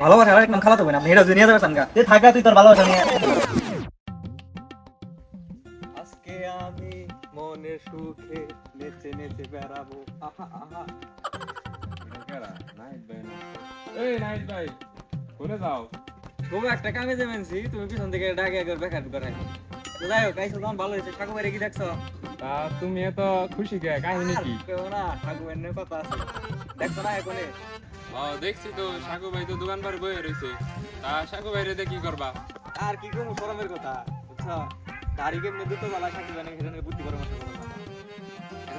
ভালোবাসা আর একদম খালাতো বোন আপনি এটা নিয়ে যাবেন সানগা। তুই থাকা তুই তোর ভালোবাসা নিয়ে আজকে আমি মনের সুখে নেচে নেচে বেড়াবো। আহা আহা। এই নাইট ভাই কোনে যাও। তবু একটা কামে যাবেনছি তুমি পিছন থেকে ডাকে একবার বেকার করাই যাই হোক আইসো তখন ভালো হয়েছে। ঠাকুর কি দেখছ? তা তুমি এত খুশি কে? কাহিনী কি? কেউ না ঠাকুর কথা আছে। দেখছ না এখনই? ও দেখছি তো সাকু ভাই তো দোকান পার বয়ে রইছে তা সাকু ভাই রে কি করবা? আর কি কম শরমের কথা বুঝছ? গাড়ি কেমনে দুটো বেলা থাকবে না সেখানে বুদ্ধি করে মতো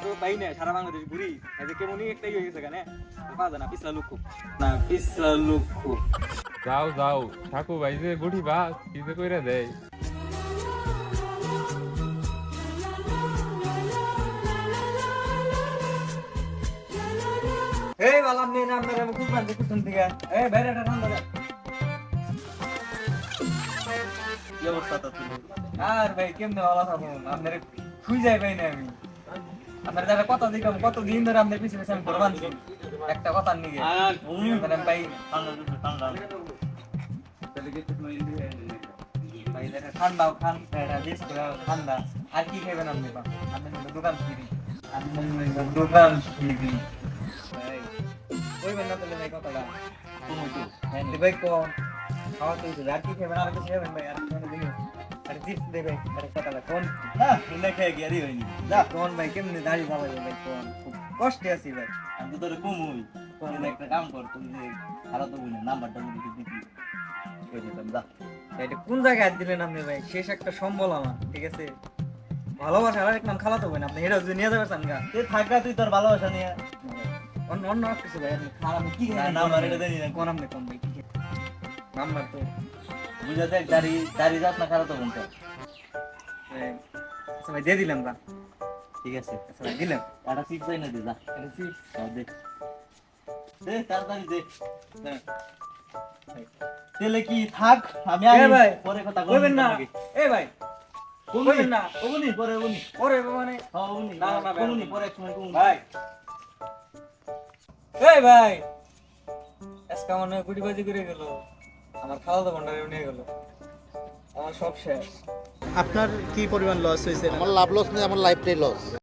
তো পাই না সারা বাংলাদেশ ঘুরি। এই যে কেমনই একটাই হয়ে গেছে কেন? পাওয়া না পিছলা লুক না পিছলা লুক যাও যাও সাকু ভাই যে গুঠি বা কি যে কইরা দেয়? এই বালাম নেই না আপনার আমি খুব বানছি পিছন থেকে এই বাইরে একটা। কি অবস্থা তোর আর ভাই কেমনে ভালো থাকুন আপনার খুঁজ যাই পাই না আমি। আপনার যারা কত দিন কত দিন ধরে আপনার পিছনে পিছনে আমি করবান একটা কথা নিয়ে। মানে ঠান্ডা ঠান্ডা। ভাই খান আর কি খাবেন আপনি? আপনি দোকান ফিরি। দোকান ফিরি। ভাই কইবেন না তাহলে ভাই কথাটা তুমি হ্যাঁ ভাই কোন খাওয়া তো। আর কি খাবেন আর কিছু খাবেন ভাই? আর কি দিন আর চিপস দে ভাই আরে কথাটা কোন হ্যাঁ শুনে খেয়ে গিয়ে হয়নি। যা কোন ভাই কেমনে দাড়ি ভালো ভাই কোন? খুব কষ্টে আছি ভাই। আমি তো তোর কমুই তুমি একটা কাম কর তুমি যে খারাপ তো নাম্বারটা কই দিতাম যা এটা কোন জায়গায় দিলেন আপনি ভাই? শেষ একটা সম্বল আমার ঠিক আছে? ভালোবাসা আর এক নাম খালাতো ভাই না আপনি এটা যদি নিয়ে যাবেন সানগা তুই থাকা তুই তোর ভালোবাসা নিয়ে। অন্য অন্য কিছু ভাই খারাপ কি না, নাম্বার এটা দেনি না। কোন আপনি কোন ভাই নাম্বার তো। বুঝা দেখ দাড়ি দাড়ি যাস না খারাপ তো বোনটা আচ্ছা ভাই দিয়ে দিলাম বা ঠিক আছে। আচ্ছা ভাই দিলাম। একটা সিক্স না দে যা। এটা চিপস হ্যাঁ, দে। দে তাড়াতাড়ি দে। হ্যাঁ। তেলে কি থাক? আমি এ আই ভাই, পরে কথা কইবেন না। এই ভাই কইবেন না। ওগুনি পরে ওগুনি। ওরে মানে হ্যাঁ ওগুনি। না, না, না, ওগুনি পরে সময় ভাই এই ভাই আজকে আমার নয় কুটি বাজি করে গেল। আমার খাওয়া দাওয়া ভান্ডারে নিয়ে গেল। আমার সব শেষ। আপনার কি পরিমাণ লস হয়েছে? আমার লাভ লস নেই আমার লাইফটাই লস